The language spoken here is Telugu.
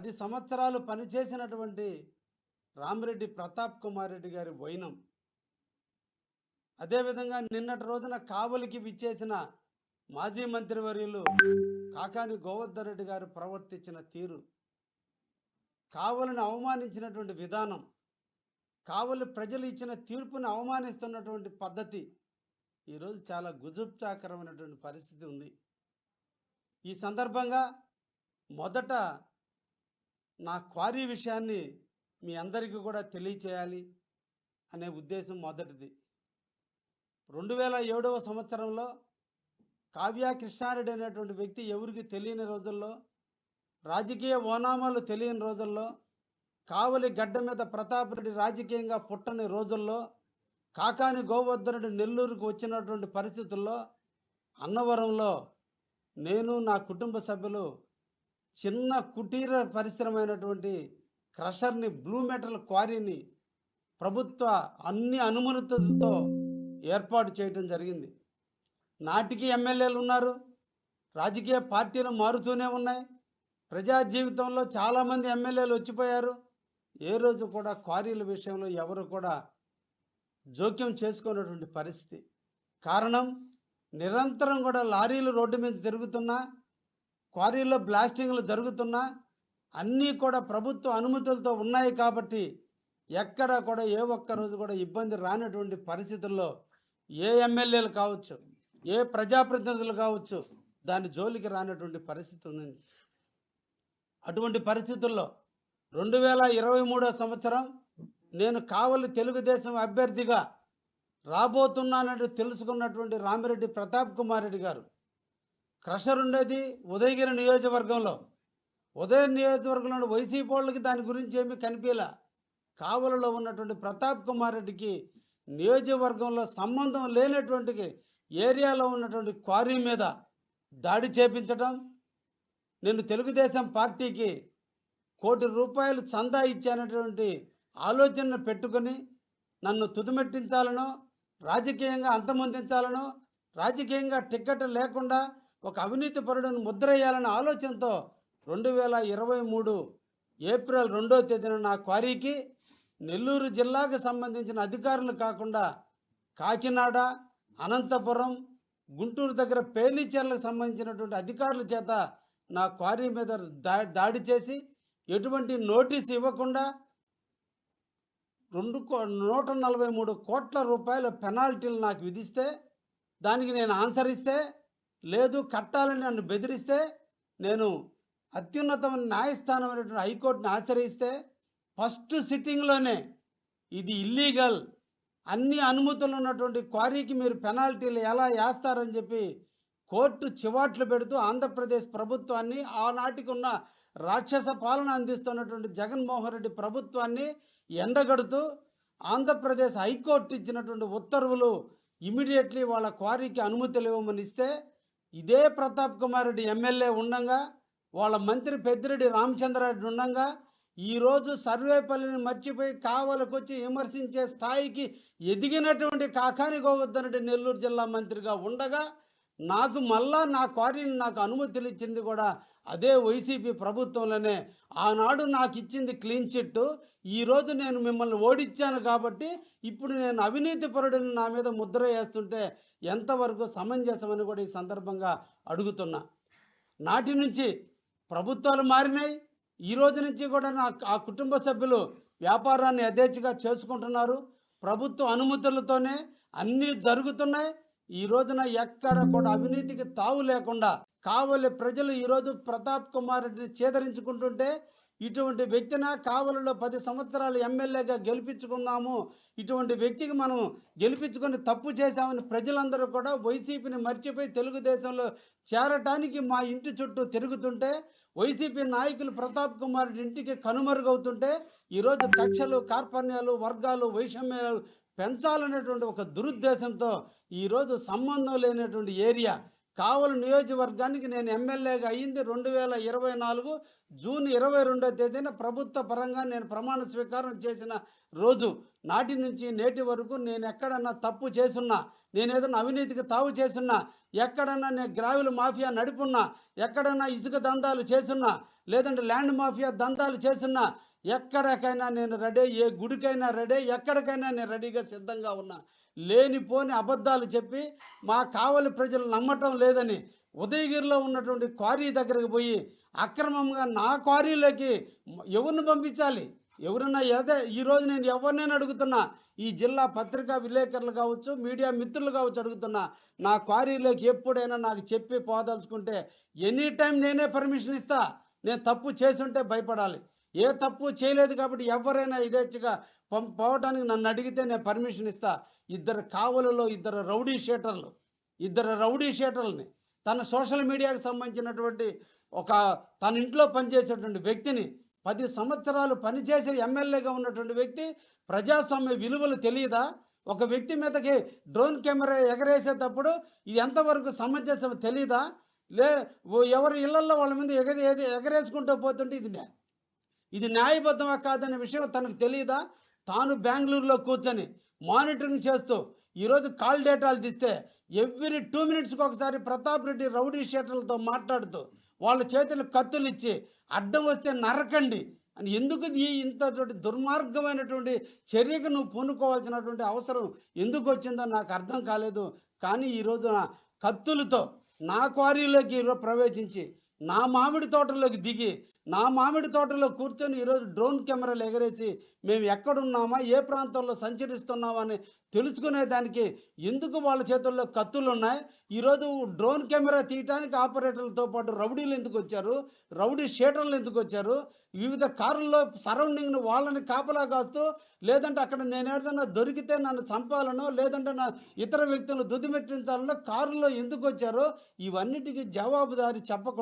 పది సంవత్సరాలు పనిచేసినటువంటి రామిరెడ్డి ప్రతాప్ కుమార్ రెడ్డి గారి వైనం అదేవిధంగా నిన్నటి రోజున కావలికి విచ్చేసిన మాజీ మంత్రివర్యులు కాకాని గోవర్ధన్ రెడ్డి గారు ప్రవర్తించిన తీరు. కావలిని అవమానించినటువంటి విధానం కావలి ప్రజలు ఇచ్చిన తీర్పును అవమానిస్తున్నటువంటి పద్ధతి ఈరోజు చాలా గుజుప్చాకరమైనటువంటి పరిస్థితి ఉంది. ఈ సందర్భంగా మొదట నా క్వారీ విషయాన్ని మీ అందరికీ కూడా తెలియచేయాలి అనే ఉద్దేశం మొదటిది. రెండు వేల ఏడవ సంవత్సరంలో కావ్య కృష్ణారెడ్డి అనేటువంటి వ్యక్తి ఎవరికి తెలియని రోజుల్లో రాజకీయ ఓనామాలు తెలియని రోజుల్లో కావలి గడ్డ మీద ప్రతాప్ రెడ్డి రాజకీయంగా పుట్టని రోజుల్లో కాకాని గోవర్ధనుడు నెల్లూరుకు వచ్చినటువంటి పరిస్థితుల్లో అన్నవరంలో నేను నా కుటుంబ సభ్యులు చిన్న కుటీర పరిశ్రమ అయినటువంటి క్రషర్ని బ్లూ మెటల్ క్వారీని ప్రభుత్వ అన్ని అనుమతులతో ఏర్పాటు చేయటం జరిగింది. నాటికి ఎమ్మెల్యేలు ఉన్నారు రాజకీయ పార్టీలు మారుతూనే ఉన్నాయి. ప్రజా జీవితంలో చాలామంది ఎమ్మెల్యేలు వచ్చిపోయారు. ఏ రోజు కూడా క్వారీల విషయంలో ఎవరు కూడా జోక్యం చేసుకున్నటువంటి పరిస్థితి. కారణం నిరంతరం కూడా లారీలు రోడ్డు మీద తిరుగుతున్నా క్వారీల్లో బ్లాస్టింగ్లు జరుగుతున్నా అన్నీ కూడా ప్రభుత్వ అనుమతులతో ఉన్నాయి కాబట్టి ఎక్కడ కూడా ఏ ఒక్క రోజు కూడా ఇబ్బంది రానటువంటి పరిస్థితుల్లో ఏ ఎమ్మెల్యేలు కావచ్చు ఏ ప్రజాప్రతినిధులు కావచ్చు దాని జోలికి రానటువంటి పరిస్థితి ఉంది అటువంటి పరిస్థితుల్లో రెండు వేల ఇరవై మూడో సంవత్సరం నేను కావలి తెలుగుదేశం అభ్యర్థిగా రాబోతున్నానని తెలుసుకున్నటువంటి రామిరెడ్డి ప్రతాప్ కుమార్ రెడ్డి గారు క్రషర్ ఉండేది ఉదయగిరి నియోజకవర్గంలో. ఉదయ నియోజకవర్గంలో వైసీపీ వాళ్ళకి దాని గురించి ఏమీ కనిపించలే. కావలలో ఉన్నటువంటి ప్రతాప్ కుమార్ రెడ్డికి నియోజకవర్గంలో సంబంధం లేనటువంటి ఏరియాలో ఉన్నటువంటి క్వారీ మీద దాడి చేపించడం నేను తెలుగుదేశం పార్టీకి కోటి రూపాయలు చందా ఇచ్చానటువంటి ఆలోచనను పెట్టుకొని నన్ను తుదిమెట్టించాలనో రాజకీయంగా అంతమొందించాలనో రాజకీయంగా టిక్కెట్ లేకుండా ఒక అవినీతి పరుడును ముద్రేయాలనే ఆలోచనతో రెండు వేల ఇరవై మూడు ఏప్రిల్ రెండో తేదీన నా క్వారీకి నెల్లూరు జిల్లాకు సంబంధించిన అధికారులు కాకుండా కాకినాడ అనంతపురం గుంటూరు దగ్గర పేలిచెర్లకు సంబంధించినటువంటి అధికారుల చేత నా క్వారీ మీద దా దాడి చేసి ఎటువంటి నోటీస్ ఇవ్వకుండా రెండు కో నూట నలభై మూడు కోట్ల రూపాయల పెనాల్టీలు నాకు విధిస్తే దానికి నేను ఆన్సర్ ఇస్తే లేదు కట్టాలని నన్ను బెదిరిస్తే నేను అత్యున్నతమైన న్యాయస్థానం అనేటువంటి ఆశ్రయిస్తే ఫస్ట్ సిట్టింగ్లోనే ఇది ఇల్లీగల్. అన్ని అనుమతులు ఉన్నటువంటి క్వారీకి మీరు పెనాల్టీలు ఎలా వేస్తారని చెప్పి కోర్టు చివాట్లు పెడుతూ ఆంధ్రప్రదేశ్ ప్రభుత్వాన్ని ఆనాటికి ఉన్న రాక్షస పాలన అందిస్తున్నటువంటి జగన్మోహన్ రెడ్డి ప్రభుత్వాన్ని ఎండగడుతూ ఆంధ్రప్రదేశ్ హైకోర్టు ఇచ్చినటువంటి ఉత్తర్వులు ఇమీడియట్లీ వాళ్ళ క్వారీకి అనుమతులు ఇవ్వమని ఇస్తే ఇదే ప్రతాప్ కుమార్ రెడ్డి ఎమ్మెల్యే ఉండగా వాళ్ళ మంత్రి పెద్దిరెడ్డి రామచంద్రారెడ్డి ఉండగా ఈరోజు సర్వేపల్లిని మర్చిపోయి కావలకు వచ్చి విమర్శించే స్థాయికి ఎదిగినటువంటి కాకాని గోవర్ధనరెడ్డి నెల్లూరు జిల్లా మంత్రిగా ఉండగా నాకు మళ్ళా నా క్వారీని నాకు అనుమతులు ఇచ్చింది కూడా అదే వైసీపీ ప్రభుత్వంలోనే ఆనాడు నాకు ఇచ్చింది క్లీన్ చిట్ ఈరోజు నేను మిమ్మల్ని ఓడించాను కాబట్టి ఇప్పుడు నేను అవినీతి పరుడిని నా మీద ముద్ర వేస్తుంటే ఎంతవరకు సమంజసమని కూడా ఈ సందర్భంగా అడుగుతున్నా. నాటి నుంచి ప్రభుత్వాలు మారినాయి. ఈ రోజు నుంచి కూడా నా ఆ కుటుంబ సభ్యులు వ్యాపారాన్ని యథేచ్ఛగా చేసుకుంటున్నారు. ప్రభుత్వ అనుమతులతోనే అన్నీ జరుగుతున్నాయి. ఈ రోజున ఎక్కడ కూడా అవినీతికి తావు లేకుండా కావలి ప్రజలు ఈరోజు ప్రతాప్ కుమార్ రెడ్డిని చేదరించుకుంటుంటే ఇటువంటి వ్యక్తిన కావలిలో పది సంవత్సరాలు ఎమ్మెల్యేగా గెలిపించుకుందాము. ఇటువంటి వ్యక్తికి మనం గెలిపించుకొని తప్పు చేశామని ప్రజలందరూ కూడా వైసీపీని మర్చిపోయి తెలుగుదేశంలో చేరటానికి మా ఇంటి చుట్టూ తిరుగుతుంటే వైసీపీ నాయకులు ప్రతాప్ కుమార్ ఇంటికి కనుమరుగవుతుంటే ఈరోజు కక్షలు కార్పణ్యాలు వర్గాలు వైషమ్యాలు పెంచాలనేటువంటి ఒక దురుద్దేశంతో ఈరోజు సంబంధం లేనటువంటి ఏరియా కావలి నియోజకవర్గానికి నేను ఎమ్మెల్యేగా అయ్యింది రెండు వేల ఇరవై నాలుగు జూన్ ఇరవై రెండో తేదీన ప్రభుత్వ పరంగా నేను ప్రమాణ స్వీకారం చేసిన రోజు నాటి నుంచి నేటి వరకు నేను ఎక్కడన్నా తప్పు చేసున్నా నేను ఏదైనా అవినీతికి తావు చేసున్నా ఎక్కడన్నా నేను గ్రావిల్ మాఫియా నడుపున్నా ఎక్కడన్నా ఇసుక దందాలు చేసున్నా లేదంటే ల్యాండ్ మాఫియా దందాలు చేసున్నా ఎక్కడికైనా నేను రెడీ ఏ గుడికైనా రెడీ ఎక్కడికైనా నేను రెడీగా సిద్ధంగా ఉన్నా. లేనిపోని అబద్ధాలు చెప్పి మా కావలి ప్రజలు నమ్మటం లేదని ఉదయగిరిలో ఉన్నటువంటి క్వారీ దగ్గరకు పోయి అక్రమంగా నా క్వారీలోకి ఎవరిని పంపించాలి? ఎవరన్నా ఏదే ఈరోజు నేను ఎవరినైనా అడుగుతున్నా ఈ జిల్లా పత్రికా విలేకరులు కావచ్చు మీడియా మిత్రులు కావచ్చు అడుగుతున్నా నా క్వారీలోకి ఎప్పుడైనా నాకు చెప్పి పోదలుచుకుంటే ఎనీ టైం నేనే పర్మిషన్ ఇస్తా. నేను తప్పు చేసుంటే భయపడాలి. ఏ తప్పు చేయలేదు కాబట్టి ఎవరైనా ఇదేచ్ఛగా పం పోవటానికి నన్ను అడిగితే నేను పర్మిషన్ ఇస్తా. ఇద్దరు కావలలో ఇద్దరు రౌడీ షీటర్లు ఇద్దరు రౌడీ షీటర్లని తన సోషల్ మీడియాకు సంబంధించినటువంటి ఒక తన ఇంట్లో పనిచేసేటువంటి వ్యక్తిని పది సంవత్సరాలు పనిచేసే ఎమ్మెల్యేగా ఉన్నటువంటి వ్యక్తి ప్రజాస్వామ్య విలువలు తెలియదా ఒక వ్యక్తి మీదకి డ్రోన్ కెమెరా ఎగరేసేటప్పుడు ఇది ఎంతవరకు సమంజసం తెలియదా లే ఎవరి ఇళ్ళలో వాళ్ళ మీద ఎగరి ఏది ఎగరేసుకుంటూ పోతుంటే ఇది ఇది న్యాయబద్ధమా కాదనే విషయం తనకు తెలియదా తాను బెంగళూరులో కూర్చొని మానిటరింగ్ చేస్తూ ఈరోజు కాల్ డేటాలు తీస్తే ఎవ్రీ టూ మినిట్స్కి ఒకసారి ప్రతాప్ రెడ్డి రౌడీ షీటర్లతో మాట్లాడుతూ వాళ్ళ చేతులు కత్తులు ఇచ్చి అడ్డం వస్తే నరకండి అని ఎందుకు ఈ ఇంతటువంటి దుర్మార్గమైనటువంటి చర్యకు నువ్వు పూనుకోవాల్సినటువంటి అవసరం ఎందుకు వచ్చిందో నాకు అర్థం కాలేదు. కానీ ఈ రోజున కత్తులతో నా క్వారీలోకి ఈరోజు ప్రవేశించి నా మామిడి తోటలోకి దిగి నా మామిడి తోటలో కూర్చొని ఈరోజు డ్రోన్ కెమెరాలు ఎగరేసి మేము ఎక్కడున్నామా ఏ ప్రాంతంలో సంచరిస్తున్నామా అని తెలుసుకునే దానికి ఎందుకు వాళ్ళ చేతుల్లో కత్తులు ఉన్నాయి ఈరోజు డ్రోన్ కెమెరా తీయటానికి ఆపరేటర్లతో పాటు రౌడీలు ఎందుకు వచ్చారు? రౌడీ షీటర్లు ఎందుకు వచ్చారు? వివిధ కారుల్లో సరౌండింగ్ వాళ్ళని కాపలా కాస్తూ లేదంటే అక్కడ నేను ఏదైనా దొరికితే నన్ను చంపాలనో లేదంటే నా ఇతర వ్యక్తులను దుద్దిమెట్టించాలనో కారులో ఎందుకు వచ్చారో ఇవన్నిటికీ జవాబుదారి చెప్పకుండా